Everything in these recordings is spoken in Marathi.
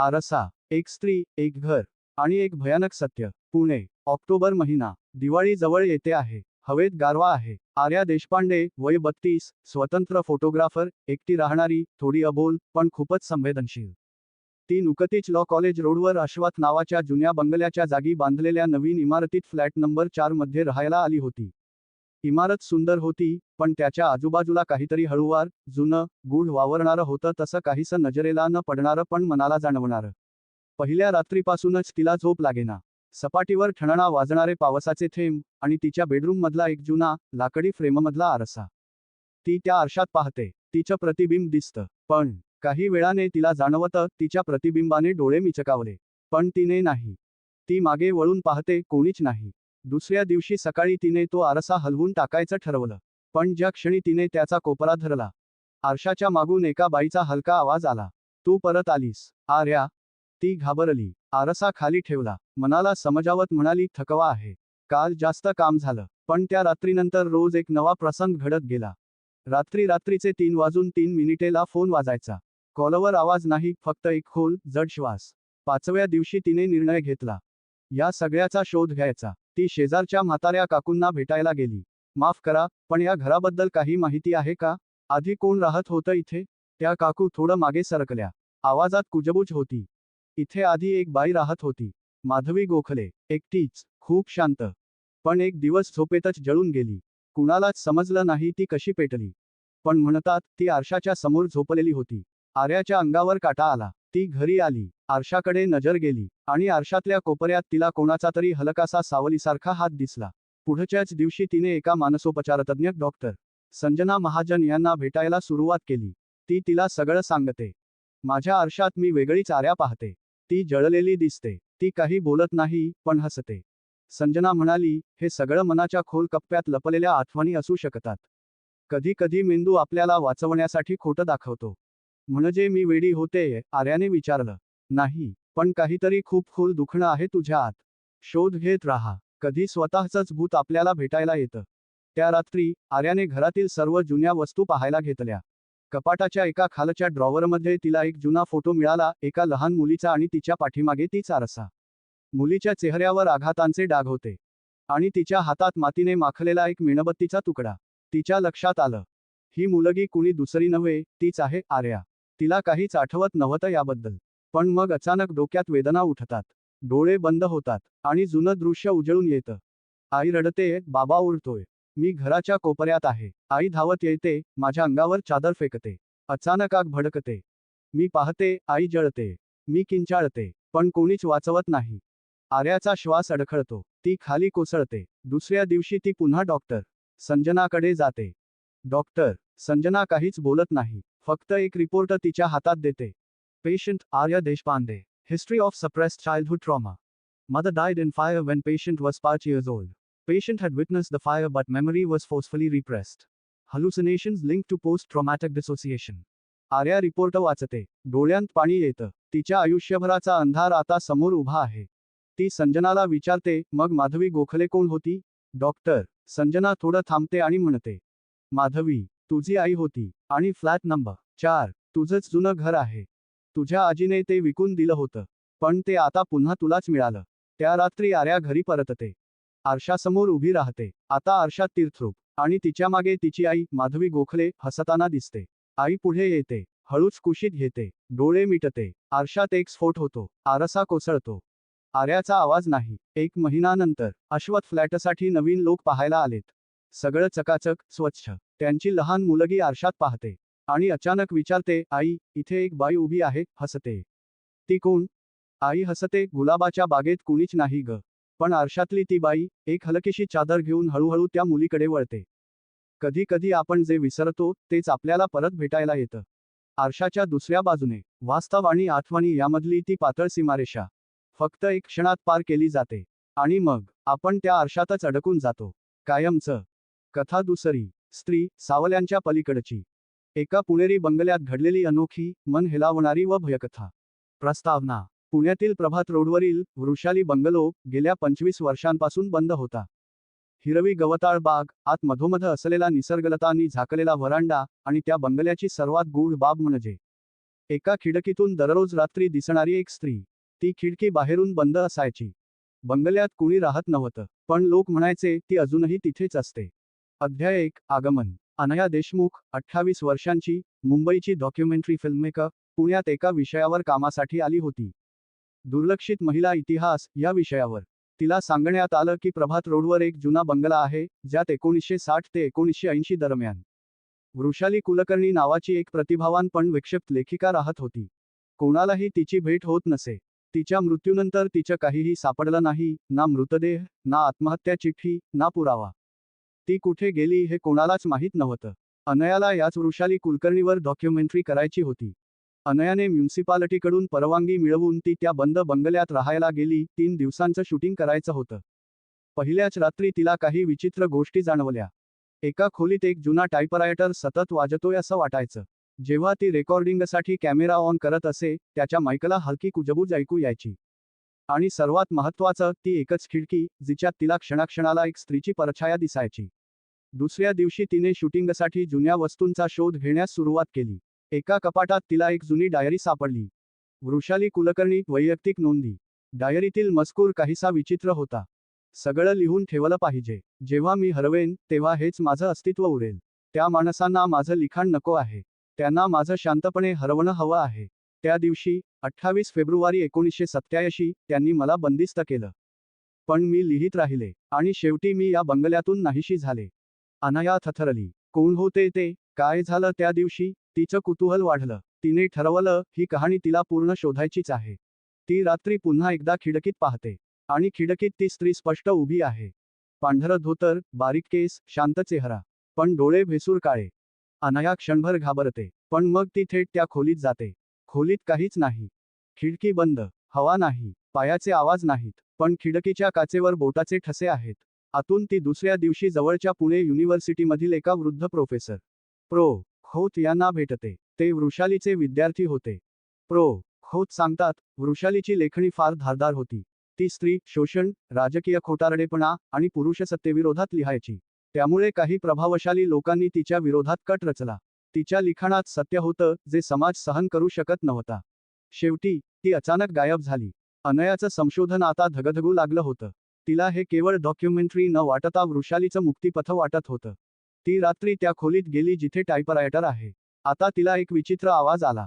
आरसा एक स्त्री एक घर आणि एक भयानक सत्य. पुणे ऑक्टोबर महिना. दिवाळी जवळ येते आहे. हवेत गारवा आहे. आर्या देशपांडे वय बत्तीस स्वतंत्र फोटोग्राफर एकटी राहणारी थोडी अबोल पण खूपच संवेदनशील. ती नुकतीच लॉ कॉलेज रोडवर अश्वथ नावाच्या जुन्या बंगल्याच्या जागी बांधलेल्या नवीन इमारतीत फ्लॅट नंबर चारमध्ये राहायला आली होती. इमारत सुंदर होती पण त्याच्या आजूबाजूला काहीतरी हळुवार जुनं गूढ वावरणारं होतं तसं काहीसं नजरेला न पडणारं पण मनाला जाणवणारं. पहिल्या रात्रीपासूनच तिला झोप लागेना. सपाटीवर ठणणा वाजणारे पावसाचे थेंब आणि तिच्या बेडरूममधला एक जुना लाकडी फ्रेममधला आरसा. ती त्या आरशात पाहते तिचं प्रतिबिंब दिसतं पण काही वेळाने तिला जाणवतं तिच्या प्रतिबिंबाने डोळे मिचकावले पण तिने नाही. ती मागे वळून पाहते कोणीच नाही. दुसऱ्या दिवशी सकाळी तिने तो आरसा हलवून टाकायचं ठरवलं. पण ज्या क्षणी तिने त्याचा कोपरा धरला आरशाच्या मागून एका बाईचा हलका आवाज आला. तू परत आलीस. आर्या ती घाबरली. आरसा खाली ठेवला. मनाला समजावत म्हणाली थकवा आहे. काल जास्त काम झालं पण त्या रात्रीनंतर रोज एक नवा प्रसंग घडत गेला. रात्री रात्रीचे तीन वाजून तीन मिनिटेला फोन वाजायचा. कॉलवर आवाज नाही फक्त एक खोल जड श्वास. पाचव्या दिवशी तिने निर्णय घेतला. या सगळ्याचा शोध घ्यायचा. ती शेजारच्या म्हाताऱ्या काकूंना भेटायला गेली. माफ करा पण या घराबद्दल काही माहिती आहे का? आधी कोण राहत होतं इथे? त्या काकू थोडं मागे सरकल्या. आवाजात कुजबूज होती. इथे आधी एक बाई राहत होती. माधवी गोखले. एकटीच. खूप शांत. पण एक दिवस झोपेतच जळून गेली. कुणालाच समजलं नाही ती कशी पेटली. पण म्हणतात ती आरशाच्या समोर झोपलेली होती. आर्याच्या अंगावर काटा आला. ती घरी आली. आरशाकडे नजर गेली आणि आरशातल्या कोपऱ्यात तिला कोणाचा तरी हलकासा सावलीसारखा हात दिसला. पुढच्याच दिवशी तिने एका मानसोपचारतज्ञ डॉक्टर संजना महाजन यांना भेटायला सुरुवात केली. ती तिला सगळं सांगते. माझ्या आरशात मी वेगळीच चाऱ्या पाहते. ती जळलेली दिसते. ती काही बोलत नाही पण हसते संजना म्हणाली हे सगळं मनाच्या खोल कप्प्यात लपलेल्या आठवणी असू शकतात. कधी कधी मेंदू आपल्याला वाचवण्यासाठी खोटं दाखवतो. म्हणजे मी वेडी होते आर्याने विचारलं. नाही पण काहीतरी खूप खोल दुखणं आहे तुझ्या आत. शोध घेत राहा. कधी स्वतःचंच भूत आपल्याला भेटायला येतं. त्या रात्री आर्याने घरातील सर्व जुन्या वस्तू पाहायला घेतल्या. कपाटाच्या एका खालच्या ड्रॉवरमध्ये तिला एक जुना फोटो मिळाला एका लहान मुलीचा आणि तिच्या पाठीमागे तीच आरसा. मुलीच्या चेहऱ्यावर आघातांचे डाग होते. आणि तिच्या हातात मातीने माखलेला एक मेणबत्तीचा तुकडा. तिच्या लक्षात आलं. ही मुलगी कुणी दुसरी नव्हे तीच आहे आर्या. तिला काहीच आठवत नव्हतं याबद्दल. पण मग अचानक डोक्यात वेदना उठतात. डोळे बंद होतात आणि जुनं दृश्य उजळून येतं. आई रडते बाबा उरतोय मी घराच्या कोपऱ्यात आहे. आई धावत येते माझ्या अंगावर चादर फेकते. अचानक आग भडकते. मी पाहते आई जळते. मी किंचाळते पण कोणीच वाचवत नाही. आर्याचा श्वास अडखळतो. ती खाली कोसळते. दुसऱ्या दिवशी ती पुन्हा डॉक्टर संजनाकडे जाते. डॉक्टर संजना काहीच बोलत नाही. फक्त एक रिपोर्ट तिच्या हातात देते. Patient Arya Deshpande history of suppressed childhood trauma mother died in fire when patient was 5 years old. Patient had witnessed the fire but memory was forcefully repressed. Hallucinations linked to post-traumatic dissociation. Arya report वाचते डोळ्यांत पाणी येतं तिच्या आयुष्यभराचा अंधार आता समोर उभा आहे ती संजनाला विचारते मग माधवी गोखले कोण होती डॉक्टर संजना थोडं थांबते आणि म्हणते माधवी तुझी आई होती आणि फ्लॅट नंबर चार तुझंच जुनं घर आहे तुझ्या आजीने ते विकून दिलं होतं. पण ते आता पुन्हा तुलाच मिळालं. त्या रात्री आर्या घरी परतते. आरशासमोर उभी राहते. आता आरशात तीर्थरूप आणि तिच्यामागे तिची आई माधवी गोखले हसताना दिसते. आई पुढे येते. हळूच कुशीत घेते. डोळे मिटते. आरशात एक स्फोट होतो. आरसा कोसळतो. आर्याचा आवाज नाही. एक महिनानंतर अश्वथ फ्लॅटसाठी नवीन लोक पाहायला आलेत. सगळं चकाचक स्वच्छ. त्यांची लहान मुलगी आरशात पाहते. आणि अचानक विचारते आई इथे एक बाई उभी आहे हसते. ती कोण? आई हसते गुलाबाच्या बागेत कुणीच नाही ग. पण आरशातली ती बाई एक हलकीशी चादर घेऊन हळूहळू त्या मुलीकडे वळते. कधी कधी आपण जे विसरतो तेच आपल्याला परत भेटायला येतं. आरशाच्या दुसऱ्या बाजूने वास्तव आणि आठवणी यामधली ती पातळ सीमारेषा. फक्त एक क्षणात पार केली जाते. आणि मग आपण त्या आरशातच अडकून जातो. कायमचं. कथा दुसरी. स्त्री सावल्यांच्या पलीकडची. एका पुणेरी बंगल्यात घडलेली अनोखी मन हेलावणारी व भयकथा. प्रस्तावना. पुण्यातील प्रभात रोडवरील वृषाली बंगलो गेल्या पंचवीस वर्षांपासून बंद होता. हिरवी गवताळ बाग आत मधोमध असलेला निसर्गलतांनी झाकलेला व्हरांडा आणि त्या बंगल्याची सर्वात गूढ बाब म्हणजे. एका खिडकीतून दररोज रात्री दिसणारी एक स्त्री. ती खिडकी बाहेरून बंद असायची. बंगल्यात कुणी राहत नव्हतं पण लोक म्हणायचे ती अजूनही तिथेच असते. अध्याय एक आगमन. अनया देशमुख अठ्ठावीस वर्षांची मुंबईची डॉक्युमेंटरी फिल्ममेकर पुण्यात एका विषयावर कामासाठी आली होती. दुर्लक्षित महिला इतिहास या विषयावर. तिला सांगण्यात आलं की प्रभात रोडवर एक जुना बंगला आहे ज्यात एकोणीसशे साठ ते एकोणीसशे ऐंशी दरम्यान. वृषाली कुलकर्णी नावाची एक प्रतिभावान पण विक्षिप्त लेखिका राहत होती. कोणालाही तिची भेट होत नसे. तिच्या मृत्यूनंतर तिचं काहीही सापडलं नाही ना मृतदेह ना आत्महत्या चिठ्ठी ना पुरावा. ती कुठे गेली हे कोणालाच माहीत नव्हतं. अनयाला याच वृषाली कुलकर्णीवर डॉक्युमेंटरी करायची होती. अनयाने म्युन्सिपालिटीकडून परवानगी मिळवून ती त्या बंद बंगल्यात राहायला गेली तीन दिवसांचं शूटिंग करायचं होतं. पहिल्याच रात्री तिला काही विचित्र गोष्टी जाणवल्या. एका खोलीत एक जुना टायपरायटर सतत वाजतोय असं वाटायचं. जेव्हा ती रेकॉर्डिंगसाठी कॅमेरा ऑन करत असे त्याच्या मायकला हलकी कुजबूज ऐकू यायची. आणि सर्वात महत्त्वाचं ती एकच खिडकी जिच्यात तिला क्षणाक्षणाला एक स्त्रीची परछाया दिसायची. दुसऱ्या दिवशी तिने शूटिंगसाठी जुन्या वस्तूंचा शोध घेण्यास सुरुवात केली. एका कपाटात तिला एक जुनी डायरी सापडली. वृषाली कुलकर्णी वैयक्तिक नोंदी. डायरीतील मजकूर काहीसा विचित्र होता. सगळं लिहून ठेवलं पाहिजे. जेव्हा मी हरवेन तेव्हा हेच माझं अस्तित्व उरेल. त्या माणसांना माझं लिखाण नको आहे. त्यांना माझं शांतपणे हरवणं हवं आहे. त्या दिवशी अठ्ठावीस फेब्रुवारी एकोणीसशे सत्याऐंशी त्यांनी मला बंदिस्त केलं. पण मी लिहित राहिले आणि शेवटी मी या बंगल्यातून नाहीशी झाले. अनाया थथरली कोण होते ते? काय झालं त्या दिवशी? तिचं कुतूहल वाढलं. तिने ठरवलं ही कहाणी तिला पूर्ण शोधायचीच आहे. ती रात्री पुन्हा एकदा खिडकीत पाहते. आणि खिडकीत ती स्त्री स्पष्ट उभी आहे. पांढरं धोतर बारीक केस शांत चेहरा. पण डोळे भेसूर काळे. अनाया क्षणभर घाबरते. पण मग ती थेट त्या खोलीत जाते. खोलीत काहीच नाही. खिडकी बंद हवा नाही पायाचे आवाज नाहीत पण खिडकीच्या काचेवर बोटाचे ठसे आहेत. आतून ती दुसऱ्या दिवशी जवळच्या पुणे युनिव्हर्सिटीमधील एका वृद्ध प्रोफेसर. प्रो. खोत यांना भेटते. ते वृषालीचे विद्यार्थी होते. प्रो. खोत सांगतात वृषालीची लेखणी फार धारदार होती. ती स्त्री शोषण राजकीय खोटारडेपणा आणि पुरुषसत्तेविरोधात लिहायची. त्यामुळे काही प्रभावशाली लोकांनी तिच्या विरोधात कट रचला. तिच्या लिखाणात सत्य होतं जे समाज सहन करू शकत नव्हता. शेवटी ती अचानक गायब झाली. अनयाचं संशोधन आता धगधगू लागलं होतं. तिला हे केवळ डॉक्युमेंटरी न वाटता वृषालीचं मुक्तिपथ वाटत होतं. ती रात्री त्या खोलीत गेली जिथे टायपरायटर आहे. आता तिला एक विचित्र आवाज आला.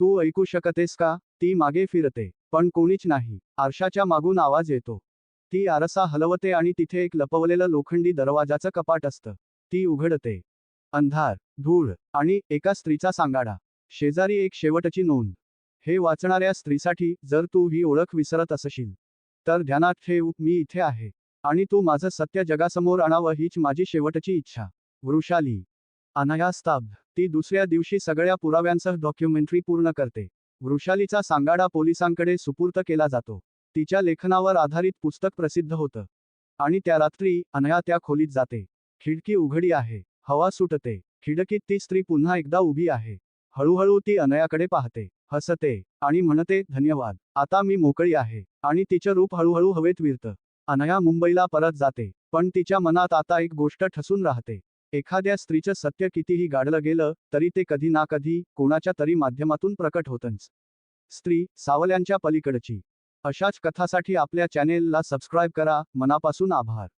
तू ऐकू शकतेस का? ती मागे फिरते पण कोणीच नाही. आरशाच्या मागून आवाज येतो. ती आरसा हलवते आणि तिथे एक लपवलेलं लोखंडी दरवाजाचं कपाट असतं. ती उघडते. अंधार धूळ आणि एका स्त्रीचा सांगाडा. शेजारी एक शेवटची नोंद. हे वाचणाऱ्या स्त्रीसाठी जर तू ही ओळख विसरत असशील तर ध्यानात ठेव मी इथे आहे आणि तू माझं सत्य जगासमोर आणावं हीच माझी शेवटची इच्छा. वृषाली. अनायास्ताब्ध. ती दुसऱ्या दिवशी सगळ्या पुराव्यांसह डॉक्युमेंटरी पूर्ण करते. वृषालीचा सांगाडा पोलिसांकडे सुपूर्त केला जातो. तिच्या लेखनावर आधारित पुस्तक प्रसिद्ध होतं. आणि त्या रात्री अनया त्या खोलीत जाते. खिडकी उघडी आहे. हवा सुटते. खिडकीत ती स्त्री पुन्हा एकदा उभी आहे. हळूहळू ती अनयाकडे पाहते. हसते आणि म्हणते धन्यवाद. आता मी मोकळी आहे. आणि तिचं रूप हळूहळू हवेत विरतं. अनया मुंबईला परत जाते. पण तिच्या मनात आता एक गोष्ट ठसून राहते. एखाद्या स्त्रीचं सत्य कितीही गाडलं गेलं तरी ते कधी ना कधी कोणाच्या तरी माध्यमातून प्रकट होतंच. स्त्री सावल्यांच्या पलीकडची. अशाच कथासाठी आपल्या चॅनेलला सबस्क्राईब करा. मनापासून आभार.